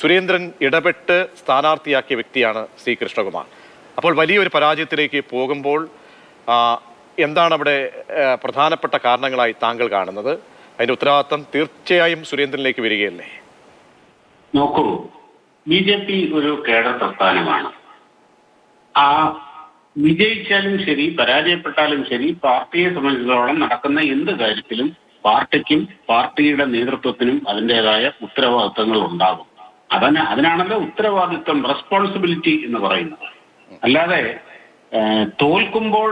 സുരേന്ദ്രൻ ഇടപെട്ട് സ്ഥാനാർത്ഥിയാക്കിയ വ്യക്തിയാണ് സി കൃഷ്ണകുമാർ. അപ്പോൾ വലിയൊരു പരാജയത്തിലേക്ക് പോകുമ്പോൾ എന്താണ് അവിടെ പ്രധാനപ്പെട്ട കാരണങ്ങളായി താങ്കൾ കാണുന്നത്? അതിന്റെ ഉത്തരവാദിത്തം തീർച്ചയായും സുരേന്ദ്രനിലേക്ക് വരികയല്ലേ? നോക്കൂ ബി ജെ പി ഒരു കേഡർ പ്രസ്ഥാനമാണ്. ആ വിജയിച്ചാലും ശരി പരാജയപ്പെട്ടാലും ശരി പാർട്ടിയെ സംബന്ധിച്ചിടത്തോളം നടക്കുന്ന എന്ത് കാര്യത്തിലും പാർട്ടിക്കും പാർട്ടിയുടെ നേതൃത്വത്തിനും അതിന്റെതായ ഉത്തരവാദിത്തങ്ങൾ ഉണ്ടാകും അതിന് അതിനാണല്ലോ ഉത്തരവാദിത്വം റെസ്പോൺസിബിലിറ്റി എന്ന് പറയുന്നത്. അല്ലാതെ തോൽക്കുമ്പോൾ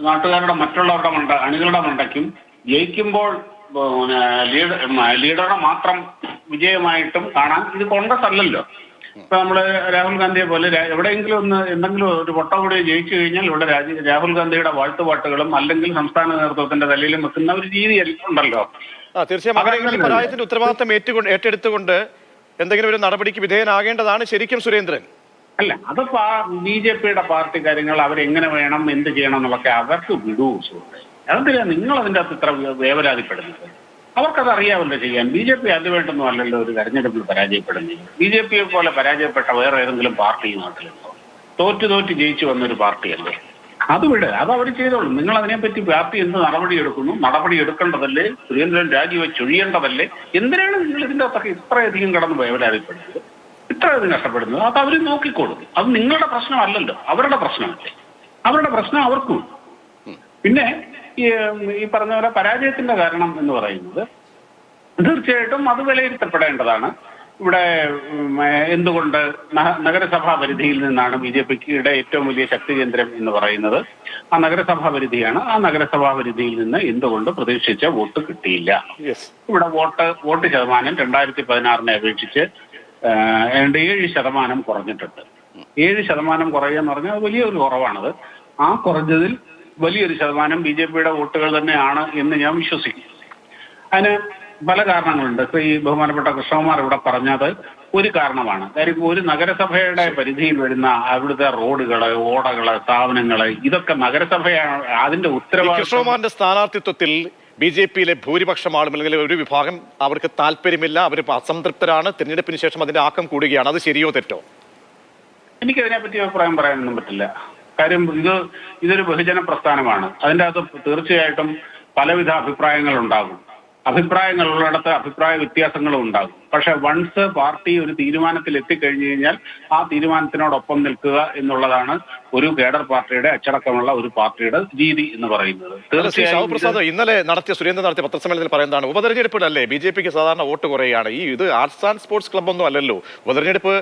നാട്ടുകാരുടെ മറ്റുള്ളവരുടെ മണ്ട അണികളുടെ മണ്ടയ്ക്കും ജയിക്കുമ്പോൾ ലീഡർ ലീഡറുടെ മാത്രം വിജയമായിട്ടും കാണാൻ ഇത് കോൺഗ്രസ് അല്ലല്ലോ. ഇപ്പൊ നമ്മൾ രാഹുൽ ഗാന്ധിയെ പോലെ എവിടെയെങ്കിലും ഒന്ന് എന്തെങ്കിലും ഒരു വട്ടം കൂടി ജയിച്ചു കഴിഞ്ഞാൽ ഇവിടെ രാജ്യ രാഹുൽ ഗാന്ധിയുടെ വാഴ്ത്തുപാട്ടുകളും അല്ലെങ്കിൽ സംസ്ഥാന നേതൃത്വത്തിന്റെ തലയിലും വെക്കുന്ന ഒരു രീതി ഉണ്ടല്ലോ. തീർച്ചയായും. പരാജയത്തിന്റെ ഉത്തരവാദിത്തം ഏറ്റെടുത്തുകൊണ്ട് എന്തെങ്കിലും ഒരു നടപടിക്ക് വിധേയനാകേണ്ടതാണ് ശരിക്കും സുരേന്ദ്രൻ? അല്ല അത് ബി ജെ പിയുടെ പാർട്ടി കാര്യങ്ങൾ അവരെങ്ങനെ വേണം എന്ത് ചെയ്യണം എന്നൊക്കെ അവർക്ക് വിടൂ സുഹൃത്തെ. അതെന്തിനാ നിങ്ങൾ അതിന്റെ അകത്ത് ഇത്ര വേവരാതിപ്പെടുന്നത് അവർക്കത് അറിയാമല്ലോ ചെയ്യാൻ. ബി ജെ പി അതുമായിട്ടൊന്നും അല്ലല്ലോ ഒരു തെരഞ്ഞെടുപ്പിൽ പരാജയപ്പെടുന്നത്? ബി ജെ പിയെ പോലെ പരാജയപ്പെട്ട വേറെ ഏതെങ്കിലും പാർട്ടി നാട്ടിലുണ്ടോ? തോറ്റു തോറ്റ് ജയിച്ചു വന്നൊരു പാർട്ടിയല്ലേ? അത് വിട് അത് അവർ ചെയ്തോളും. നിങ്ങൾ അതിനെപ്പറ്റി പാർട്ടി എന്ത് നടപടി എടുക്കുന്നു നടപടി എടുക്കേണ്ടതല്ലേ സുരേന്ദ്രൻ രാജിവെച്ചൊഴിയേണ്ടതല്ലേ എന്തിനാണ് നിങ്ങൾ ഇതിന്റെ അകത്തൊക്കെ ഇത്രയധികം കടന്ന് വേവലാതിപ്പെടുന്നത് ഇത്രയധികം കഷ്ടപ്പെടുന്നത്. അത് അവർ നോക്കിക്കോളും. അത് നിങ്ങളുടെ പ്രശ്നമല്ലല്ലോ. അവരുടെ പ്രശ്നമല്ലേ? അവരുടെ പ്രശ്നം അവർക്കും. പിന്നെ ഈ പറഞ്ഞ പോലെ പരാജയത്തിന്റെ കാരണം എന്ന് പറയുന്നത് തീർച്ചയായിട്ടും അത് വിലയിരുത്തപ്പെടേണ്ടതാണ്. ഇവിടെ എന്തുകൊണ്ട് നഗരസഭാ പരിധിയിൽ നിന്നാണ് ബി ജെ പിയുടെ ഏറ്റവും വലിയ ശക്തി കേന്ദ്രം എന്ന് പറയുന്നത്. ആ നഗരസഭാ പരിധിയാണ്. ആ നഗരസഭാ പരിധിയിൽ നിന്ന് എന്തുകൊണ്ട് പ്രതീക്ഷിച്ച വോട്ട് കിട്ടിയില്ല? ഇവിടെ വോട്ട് വോട്ട് ശതമാനം രണ്ടായിരത്തി പതിനാറിനെ അപേക്ഷിച്ച് ഏതാണ്ട് ഏഴ് ശതമാനം കുറഞ്ഞിട്ടുണ്ട്. ഏഴ് ശതമാനം കുറയുക എന്ന് പറഞ്ഞാൽ വലിയൊരു കുറവാണത്. ആ കുറഞ്ഞതിൽ വലിയൊരു ശതമാനം ബി ജെ പിയുടെ വോട്ടുകൾ തന്നെയാണ് എന്ന് ഞാൻ വിശ്വസിക്കുന്നു. അതിന് പല കാരണങ്ങളുണ്ട്. ഇപ്പൊ ഈ ബഹുമാനപ്പെട്ട കൃഷ്ണകുമാർ ഇവിടെ പറഞ്ഞത് ഒരു കാരണമാണ്. കാര്യം ഒരു നഗരസഭയുടെ പരിധിയിൽ വരുന്ന അവിടുത്തെ റോഡുകൾ ഓടകൾ സ്ഥാപനങ്ങൾ ഇതൊക്കെ നഗരസഭയാണ് അതിന്റെ ഉത്തരവാദിത്വം കൃഷ്ണകുമാറിന്റെ സ്ഥാനാർത്ഥിത്വത്തിൽ ബി ജെ പിയിലെ ഭൂരിപക്ഷം ആളും അല്ലെങ്കിൽ ഒരു വിഭാഗം അവർക്ക് താല്പര്യമില്ല അവർ അസംതൃപ്തരാണ്. തിരഞ്ഞെടുപ്പിന് ശേഷം അതിന്റെ ആക്കം കൂടുകയാണ്. അത് ശരിയോ തെറ്റോ? എനിക്ക് അതിനെപ്പറ്റി അഭിപ്രായം പറയാനൊന്നും പറ്റില്ല. കാര്യം ഇത് ഇതൊരു ബഹുജന പ്രസ്ഥാനമാണ്. അതിന്റെ അകത്ത് തീർച്ചയായിട്ടും പലവിധ അഭിപ്രായങ്ങൾ ഉണ്ടാകും. അഭിപ്രായങ്ങളുള്ളിടത്ത് അഭിപ്രായ വ്യത്യാസങ്ങളും ഉണ്ടാകും. പക്ഷെ വൺസ് പാർട്ടി ഒരു തീരുമാനത്തിൽ എത്തിക്കഴിഞ്ഞു കഴിഞ്ഞാൽ ആ തീരുമാനത്തിനോടൊപ്പം നിൽക്കുക എന്നുള്ളതാണ് ഒരു കേഡർ പാർട്ടിയുടെ അച്ചടക്കമുള്ള ഒരു പാർട്ടിയുടെ രീതി എന്ന് പറയുന്നത്. തീർച്ചയായും ഇന്നലെ നടത്തിയ സുരേന്ദ്രൻ നടത്തിയ പത്രസമ്മേളനത്തിൽ പറയുന്നതാണ് ഉപതെരഞ്ഞെടുപ്പിലല്ലേ ബി ജെ പിക്ക് സാധാരണ വോട്ട് കുറയുകയാണ് ഈ ഇത് ആർട്സ് ആൻഡ് സ്പോർട്സ് ക്ലബ് ഒന്നും അല്ലല്ലോ. ഉപതെരഞ്ഞെടുപ്പ്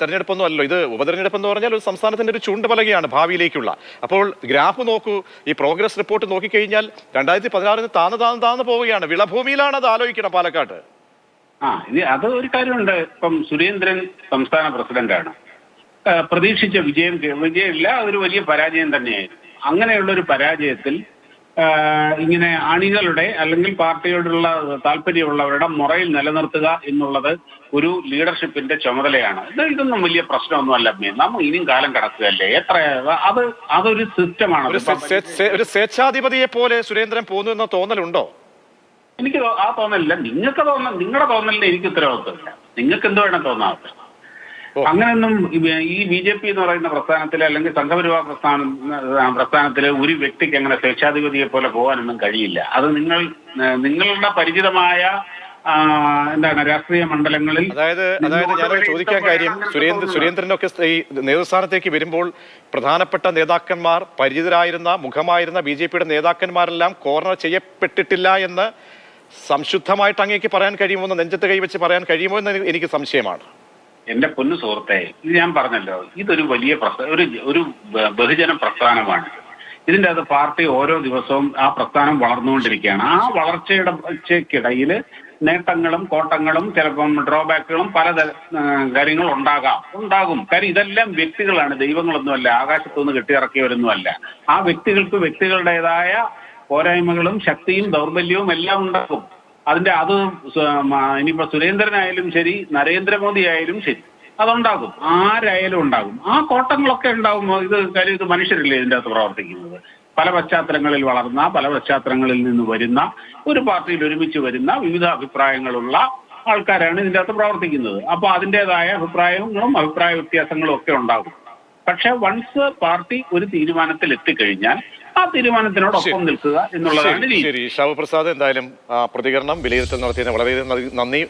തെരഞ്ഞെടുപ്പൊന്നും അല്ലല്ലോ. ഇത് ഉപതെരഞ്ഞെടുപ്പ് എന്ന് പറഞ്ഞാൽ ഒരു സംസ്ഥാനത്തിന്റെ ഒരു ചൂണ്ടുപലകയാണ് ഭാവിയിലേക്കുള്ള. അപ്പോൾ ഗ്രാഫ് നോക്കൂ ഈ പ്രോഗ്രസ് റിപ്പോർട്ട് നോക്കിക്കഴിഞ്ഞാൽ രണ്ടായിരത്തി പതിനാറിന് താന്ന് താന്ന് താന്ന് പോവുകയാണ്. വിളഭൂമിയിലാണ് അത് ആലോചിക്കണം പാലക്കാട്ട്. ആ ഇത് അത് ഒരു കാര്യമുണ്ട്. ഇപ്പം സുരേന്ദ്രൻ സംസ്ഥാന പ്രസിഡന്റാണ്. പ്രതീക്ഷിച്ച വിജയം വിജയമില്ല അതൊരു വലിയ പരാജയം തന്നെയായിരുന്നു. അങ്ങനെയുള്ള ഒരു പരാജയത്തിൽ ഇങ്ങനെ അണികളുടെ അല്ലെങ്കിൽ പാർട്ടിയോടുള്ള താല്പര്യമുള്ളവരുടെ മുറയിൽ നിലനിർത്തുക എന്നുള്ളത് ഒരു ലീഡർഷിപ്പിന്റെ ചുമതലയാണ്. ഇത് ഇതൊന്നും വലിയ പ്രശ്നമൊന്നുമല്ല നമ്മൾ ഇനിയും കാലം കടക്കുകയല്ലേ? എത്ര അത് അതൊരു സിസ്റ്റമാണ്. ഒരു സ്വേച്ഛാധിപതിയെ പോലെ സുരേന്ദ്രൻ പോകുന്നു എന്ന തോന്നലുണ്ടോ? എനിക്ക് ആ തോന്നലില്ല. നിങ്ങൾക്ക് തോന്നൽ നിങ്ങളുടെ തോന്നലിന് എനിക്ക് ഉത്തരവാദിത്വമില്ല. നിങ്ങൾക്ക് എന്ത് വേണം തോന്നാത്ത അങ്ങനെയൊന്നും ഈ ബി ജെ പി എന്ന് പറയുന്ന പ്രസ്ഥാനത്തിലെ അല്ലെങ്കിൽ സംഘപരിവാർ പ്രസ്ഥാനം പ്രസ്ഥാനത്തിലെ ഒരു വ്യക്തിക്ക് അങ്ങനെ സ്വേച്ഛാധിപതിയെ പോലെ പോകാനൊന്നും കഴിയില്ല. അത് നിങ്ങൾ നിങ്ങളുടെ പരിചിതമായ എന്താണ് രാഷ്ട്രീയ മണ്ഡലങ്ങളിൽ അതായത് അതായത് ഞാൻ ചോദിക്കാൻ കാര്യം സുരേന്ദ്ര സുരേന്ദ്രനൊക്കെ ഈ നേതൃസ്ഥാനത്തേക്ക് വരുമ്പോൾ പ്രധാനപ്പെട്ട നേതാക്കന്മാർ പരിചിതരായിരുന്ന മുഖമായിരുന്ന ബി ജെ പിയുടെ നേതാക്കന്മാരെല്ലാം കോർണർ ചെയ്യപ്പെട്ടിട്ടില്ല എന്ന് സംശുദ്ധമായിട്ട് അങ്ങേക്ക് പറയാൻ കഴിയുമോ എന്ന് നെഞ്ചത്ത് കൈവച്ച് പറയാൻ കഴിയുമോ എന്ന് എനിക്ക് സംശയമാണ്. എന്റെ പൊന്നു സുഹൃത്തെ ഇത് ഞാൻ പറഞ്ഞല്ലോ ഇതൊരു വലിയ ഒരു ഒരു ബഹുജന പ്രസ്ഥാനമാണ്. ഇതിന്റെ അത് പാർട്ടി ഓരോ ദിവസവും ആ പ്രസ്ഥാനം വളർന്നുകൊണ്ടിരിക്കുകയാണ്. ആ വളർച്ചയുടെ വളർച്ചയ്ക്കിടയിൽ നേട്ടങ്ങളും കോട്ടങ്ങളും ചിലപ്പം ഡ്രോബാക്കുകളും പല കാര്യങ്ങൾ ഉണ്ടാകാം. ഉണ്ടാകും. കാര്യം ഇതെല്ലാം വ്യക്തികളാണ് ദൈവങ്ങളൊന്നുമല്ല ആകാശത്തുനിന്ന് കെട്ടിയിറക്കിയവരൊന്നുമല്ല. ആ വ്യക്തികൾക്ക് വ്യക്തികളുടേതായ പോരായ്മകളും ശക്തിയും ദൗർബല്യവും എല്ലാം ഉണ്ടാകും. അതിന്റെ അത് ഇനിയിപ്പോ സുരേന്ദ്രനായാലും ശരി നരേന്ദ്രമോദി ആയാലും ശരി അതുണ്ടാകും. ആരായാലും ഉണ്ടാകും. ആ കോട്ടങ്ങളൊക്കെ ഉണ്ടാകും ഇത് കാര്യം ഇത് മനുഷ്യരല്ലേ ഇതിന്റെ അകത്ത് പ്രവർത്തിക്കുന്നത്? പല പശ്ചാത്തലങ്ങളിൽ വളർന്ന പല പശ്ചാത്തലങ്ങളിൽ നിന്ന് വരുന്ന ഒരു പാർട്ടിയിൽ ഒരുമിച്ച് വരുന്ന വിവിധ അഭിപ്രായങ്ങളുള്ള ആൾക്കാരാണ് ഇതിന്റെ അകത്ത് പ്രവർത്തിക്കുന്നത്. അപ്പൊ അതിന്റെതായ അഭിപ്രായങ്ങളും അഭിപ്രായ വ്യത്യാസങ്ങളും ഒക്കെ ഉണ്ടാകും. പക്ഷെ വൺസ് പാർട്ടി ഒരു തീരുമാനത്തിൽ എത്തിക്കഴിഞ്ഞാൽ ആ തീരുമാനത്തിനോടൊപ്പം നിൽക്കുക എന്നുള്ളതാണ് ശരി രീതി. ശരി. ഷാബു എന്തായാലും പ്രതികരണം വിലയിരുത്തൽ നടത്തിയതിന് വളരെയധികം നന്ദി.